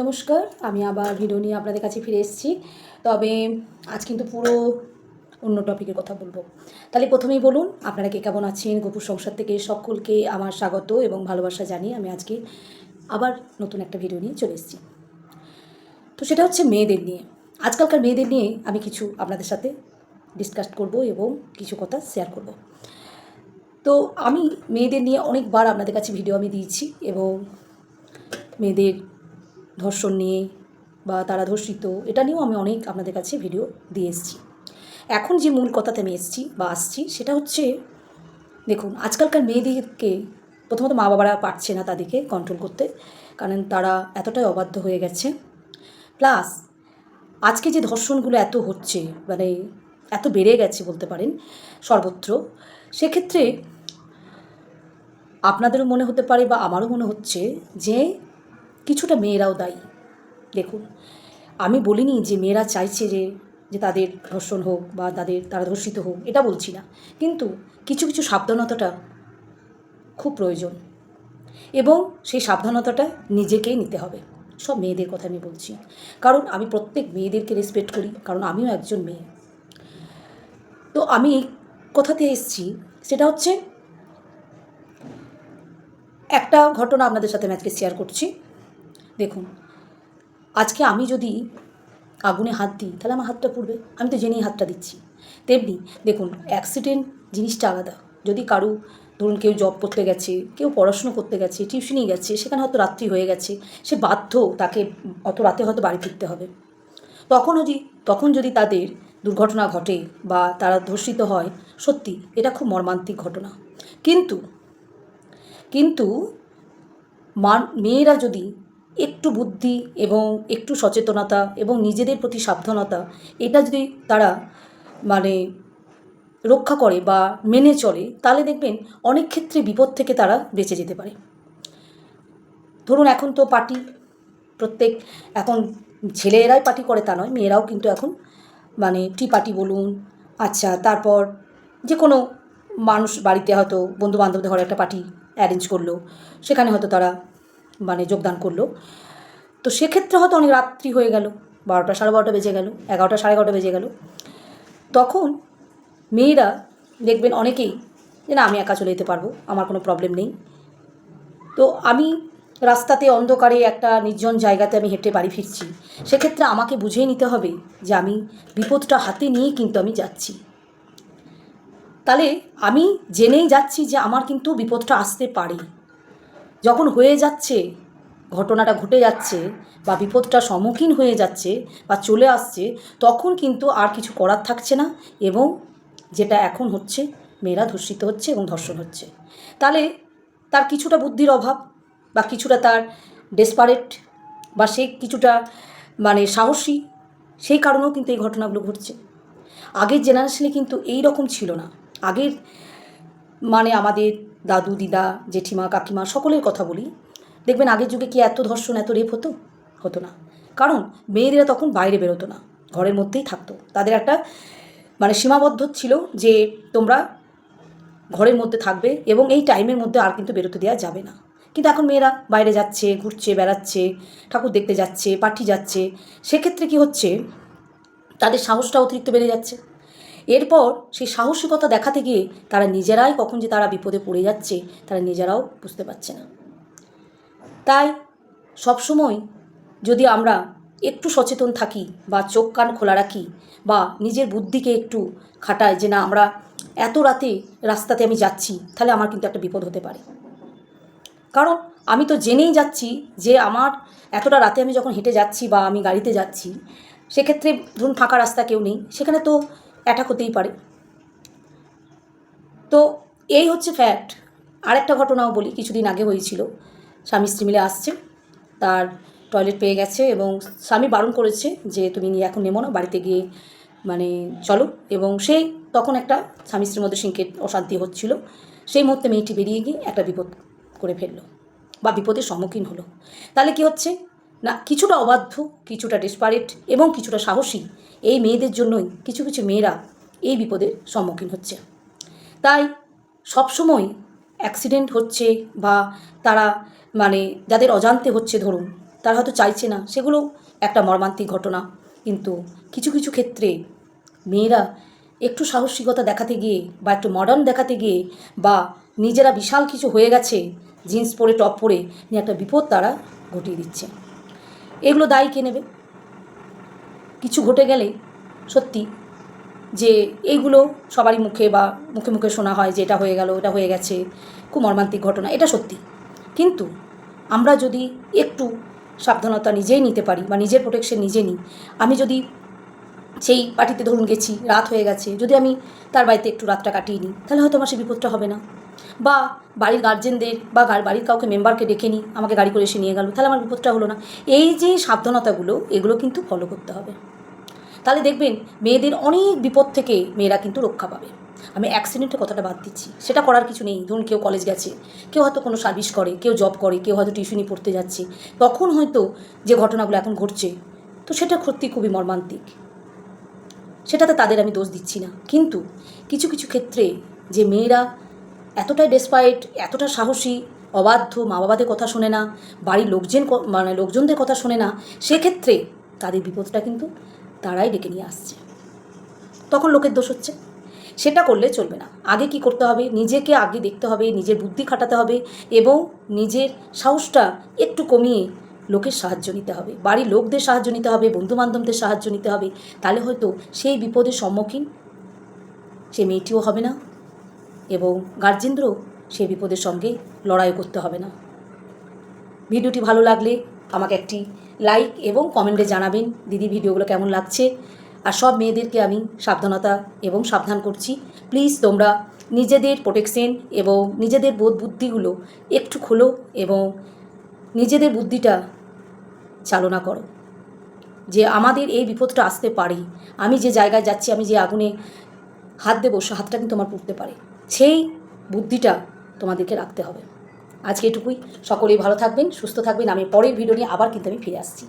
নমস্কার, আমি আবার ভিডিও নিয়ে আপনাদের কাছে ফিরে এসেছি। তবে আজ কিন্তু পুরো অন্য টপিকের কথা বলব। তাহলে প্রথমেই বলুন, আপনারা কে কেমন আছেন? গোপুর সংসার থেকে সকলকে আমার স্বাগত এবং ভালোবাসা জানিয়ে আমি আজকে আবার নতুন একটা ভিডিও নিয়ে চলে এসেছি। তো সেটা হচ্ছে মেয়েদের নিয়ে। আজকালকার মেয়েদের নিয়ে আমি কিছু আপনাদের সাথে ডিসকাস করব এবং কিছু কথা শেয়ার করব। তো আমি মেয়েদের নিয়ে অনেকবার আপনাদের কাছে ভিডিও আমি দিয়েছি এবং মেয়েদের ধর্ষণ নিয়ে বা তারা ধর্ষিত এটা নিয়েও আমি অনেক আপনাদের কাছে ভিডিও দিয়ে এসেছি। এখন যে মূল কথাতে আমি এসেছি বা আসছি, সেটা হচ্ছে, দেখুন, আজকালকার মেয়েদেরকে প্রথমত মা বাবারা পারছে না তাদেরকে কন্ট্রোল করতে, কারণ তারা এতটাই অবাধ্য হয়ে গেছে। প্লাস আজকে যে ধর্ষণগুলো এত হচ্ছে মানে এত বেড়ে গেছে বলতে পারেন, সর্বত্র, সেক্ষেত্রে আপনাদেরও মনে হতে পারে বা আমারও মনে হচ্ছে যে কিছুটা মেয়েরাও দায়ী। দেখুন, আমি বলিনি যে মেয়েরা চাইছে যে যে তাদের ধর্ষণ হোক বা তাদের, তারা ধর্ষিত হোক, এটা বলছি না। কিন্তু কিছু কিছু সাবধানতাটা খুব প্রয়োজন এবং সেই সাবধানতাটা নিজেকেই নিতে হবে। সব মেয়েদের কথা আমি বলছি। কারণ আমি প্রত্যেক মেয়েদেরকে রেসপেক্ট করি, কারণ আমিও একজন মেয়ে। তো আমি কোথাতে এসেছি, সেটা হচ্ছে একটা ঘটনা আপনাদের সাথে আমি আজকে শেয়ার করছি। দেখুন, আজকে আমি যদি আগুনে হাত দিই, তাহলে আমার হাতটা পুড়বে। আমি তো জেনেই হাতটা দিচ্ছি। তেমনি দেখুন অ্যাক্সিডেন্ট জিনিসটা আলাদা। যদি কারু, ধরুন কেউ জব করতে গেছে, কেউ পড়াশুনো করতে গেছে টিউশনি গেছে, সেখানে হয়তো রাত্রি হয়ে গেছে, সে বাধ্য তাকে অত রাতে হয়তো বাড়ি ফিরতে হবে। তখন যদি তখন যদি তাদের দুর্ঘটনা ঘটে বা তারা ধর্ষিত হয়, সত্যি এটা খুব মর্মান্তিক ঘটনা। কিন্তু কিন্তু মেয়েরা যদি একটু বুদ্ধি এবং একটু সচেতনতা এবং নিজেদের প্রতি সাবধানতা, এটা যদি তারা মানে রক্ষা করে বা মেনে চলে, তাহলে দেখবেন অনেক ক্ষেত্রে বিপদ থেকে তারা বেঁচে যেতে পারে। ধরুন এখন তো পার্টি প্রত্যেক, এখন ছেলেরাই পার্টি করে তা নয়, মেয়েরাও কিন্তু এখন মানে টি পার্টি বলুন আচ্ছা তারপর যে কোনো মানুষ বাড়িতে হয়তো বন্ধু বান্ধবদের ঘরে একটা পার্টি অ্যারেঞ্জ করল, সেখানে হয়তো তারা মানে যোগদান করল। তো সেক্ষেত্রে হয়তো অনেক রাত্রি হয়ে গেল, বারোটা সাড়ে বারোটা বেজে গেল, এগারোটা সাড়ে এগারোটা বেজে গেল। তখন মেয়েরা দেখবেন অনেকেই যে না, আমি একা চলে যেতে পারব, আমার কোনো প্রবলেম নেই। তো আমি রাস্তাতে অন্ধকারে একটা নির্জন জায়গাতে আমি হেঁটে বাড়ি ফিরছি। সেক্ষেত্রে আমাকে বুঝিয়ে নিতে হবে যে আমি বিপদটা হাতে নিয়ে কিন্তু আমি যাচ্ছি। তাহলে আমি জেনেই যাচ্ছি যে আমার কিন্তু বিপদটা আসতে পারে। যখন হয়ে যাচ্ছে, ঘটনাটা ঘটে যাচ্ছে বা বিপদটা সম্মুখীন হয়ে যাচ্ছে বা চলে আসছে, তখন কিন্তু আর কিছু করার থাকছে না এবং যেটা এখন হচ্ছে, মেয়েরা ধর্ষিত হচ্ছে এবং ধর্ষণ হচ্ছে। তাহলে তার কিছুটা বুদ্ধির অভাব বা কিছুটা তার ডেসপারেট বা সে কিছুটা মানে সাহসী, সেই কারণেও কিন্তু এই ঘটনাগুলো ঘটছে। আগের জেনারেশনে কিন্তু এই রকম ছিল না। আগের মানে আমাদের দাদু, দিদা, জেঠিমা, কাকিমা সকলের কথা বলি। দেখবেন আগের যুগে কি এত ধর্ষণ, এত রেপ হতো? হতো না। কারণ মেয়েদেরা তখন বাইরে বেরোতো না, ঘরের মধ্যেই থাকতো। তাদের একটা মানে সীমাবদ্ধ ছিল যে তোমরা ঘরের মধ্যে থাকবে এবং এই টাইমের মধ্যে আর কিন্তু বেরোতে দেওয়া যাবে না। কিন্তু এখন মেয়েরা বাইরে যাচ্ছে, ঘুরছে, বেড়াচ্ছে, ঠাকুর দেখতে যাচ্ছে পাঠি যাচ্ছে। সেক্ষেত্রে কি হচ্ছে? তাদের সাহসটা অতিরিক্ত বেড়ে যাচ্ছে। এরপর সেই সাহসিকতা দেখাতে গিয়ে তারা নিজেরাই কখন যে তারা বিপদে পড়ে যাচ্ছে, তারা নিজেরাও বুঝতে পারছে না। তাই সবসময় যদি আমরা একটু সচেতন থাকি বা চোখ কান খোলা রাখি বা নিজের বুদ্ধিকে একটু খাটাই যে না, আমরা এত রাতে রাস্তাতে আমি যাচ্ছি, তাহলে আমার কিন্তু একটা বিপদ হতে পারে। কারণ আমি তো জেনেই যাচ্ছি যে আমার এতটা রাতে আমি যখন হেঁটে যাচ্ছি বা আমি গাড়িতে যাচ্ছি, সেক্ষেত্রে ধরুন ফাঁকা রাস্তা কেউ নেই, সেখানে তো অ্যাটাক হতেই পারে। তো এই হচ্ছে ফ্যাক্ট আরেকটা ঘটনাও বলি, কিছুদিন আগে হয়েছিল। স্বামী স্ত্রী মিলে আসছে, তার টয়লেট পেয়ে গেছে এবং স্বামী বারণ করেছে যে, তুমি নিয়ে এখন নেমো না, বাড়িতে গিয়ে মানে চলো। এবং সেই তখন একটা স্বামী স্ত্রীর মধ্যে সিংকেট অশান্তি হচ্ছিল। সেই মুহূর্তে মেয়েটি বেরিয়ে গিয়ে একটা বিপদ করে ফেলল বা বিপদের সম্মুখীন হলো। তাহলে কি হচ্ছে? না, কিছুটা অবাধ্য, কিছুটা ডেসপারেট এবং কিছুটা সাহসী এই মেয়েদের জন্যই কিছু কিছু মেয়েরা এই বিপদের সম্মুখীন হচ্ছে। তাই সবসময় অ্যাক্সিডেন্ট হচ্ছে বা তারা মানে যাদের অজান্তে হচ্ছে ধরুন, তারা হয়তো চাইছে না, সেগুলো একটা মর্মান্তিক ঘটনা। কিন্তু কিছু কিছু ক্ষেত্রে মেয়েরা একটু সাহসিকতা দেখাতে গিয়ে বা একটু মডার্ন দেখাতে গিয়ে বা নিজেরা বিশাল কিছু হয়ে গেছে জিন্স পরে টপ পরে, নিয়ে একটা বিপদ তারা ঘটিয়ে দিচ্ছে। এগুলো দায়ী কে নেবে? কিছু ঘটে গেলে সত্যি যে এইগুলো সবারই মুখে বা মুখে মুখে শোনা হয় যে এটা হয়ে গেল এটা হয়ে গেছে, খুব মর্মান্তিক ঘটনা, এটা সত্যি। কিন্তু আমরা যদি একটু সাবধানতা নিজেই নিতে পারি বা নিজের প্রোটেকশন নিজে নিই, আমি যদি সেই পার্টিতে ধরুন গেছি, রাত হয়ে গেছে, যদি আমি তার বাড়িতে একটু রাতটা কাটিয়ে নিই, তাহলে হয়তো আমার সেই বিপদটা হবে না। বা বাড়ির গার্জেনদের বা বাড়ির কাউকে মেম্বারকে ডেকে নিই, আমাকে গাড়ি করে এসে নিয়ে গেল, তাহলে আমার বিপদটা হলো না। এই যে সাবধানতাগুলো, এগুলো কিন্তু ফলো করতে হবে। তাহলে দেখবেন, মেয়েদের অনেক বিপদ থেকে মেয়েরা কিন্তু রক্ষা পাবে। আমি অ্যাক্সিডেন্টের কথাটা বাদ দিচ্ছি, সেটা করার কিছু নেই। ধরুন কেউ কলেজ গেছে, কেউ হয়তো কোনো সার্ভিস করে, কেউ জব করে, কেউ হয়তো টিউশনি পড়তে যাচ্ছে। তখন হয়তো যে ঘটনাগুলো এখন ঘটছে, তো সেটা সত্যি খুবই মর্মান্তিক। সেটাতে তাদের আমি দোষ দিচ্ছি না। কিন্তু কিছু কিছু ক্ষেত্রে যে মেয়েরা এতটাই ডেসপাইট এতটা সাহসী, অবাধ্য মা বাবাদের কথা শোনে না, বাড়ির লোকজন মানে লোকজনদের কথা শোনে না, সেক্ষেত্রে তাদের বিপদটা কিন্তু তারাই ডেকে নিয়ে আসছে। তখন লোকের দোষ হচ্ছে। সেটা করলে চলবে না। আগে কি করতে হবে? নিজেকে আগে দেখতে হবে, নিজের বুদ্ধি খাটাতে হবে এবং নিজের সাহসটা একটু কমিয়ে লোকের সাহায্য নিতে হবে। বাড়ির লোকদের সাহায্য নিতে হবে, বন্ধুবান্ধবদের সাহায্য নিতে হবে। তাহলে হয়তো সেই বিপদের সম্মুখীন সে মেয়েটিও হবে না। এবং গার্জেনদেরও সেই বিপদের সঙ্গে লড়াই করতে হবে না। ভিডিওটি ভালো লাগলে আমাকে একটি লাইক এবং কমেন্টে জানাবেন, দিদি, ভিডিওগুলো কেমন লাগছে? আর সব মেয়েদেরকে আমি সাবধানতা এবং সাবধান করছি। প্লিজ তোমরা নিজেদের প্রোটেকশন এবং নিজেদের বোধ বুদ্ধিগুলো একটু খোলো এবং নিজেদের বুদ্ধিটা চালনা করো। যে আমাদের এই বিপদটা আসতে পারে, আমি যে জায়গায় যাচ্ছি, আমি যে আগুনে হাত দেবো, সে হাতটা কিন্তু আমার পুড়তে পারে। সেই বুদ্ধিটা তোমাদেরকে রাখতে হবে। আজকে এটুকুই। সকলেই ভালো থাকবেন, সুস্থ থাকবেন। আমি পরের ভিডিও নিয়ে আবার কিন্তু আমি ফিরে আসছি।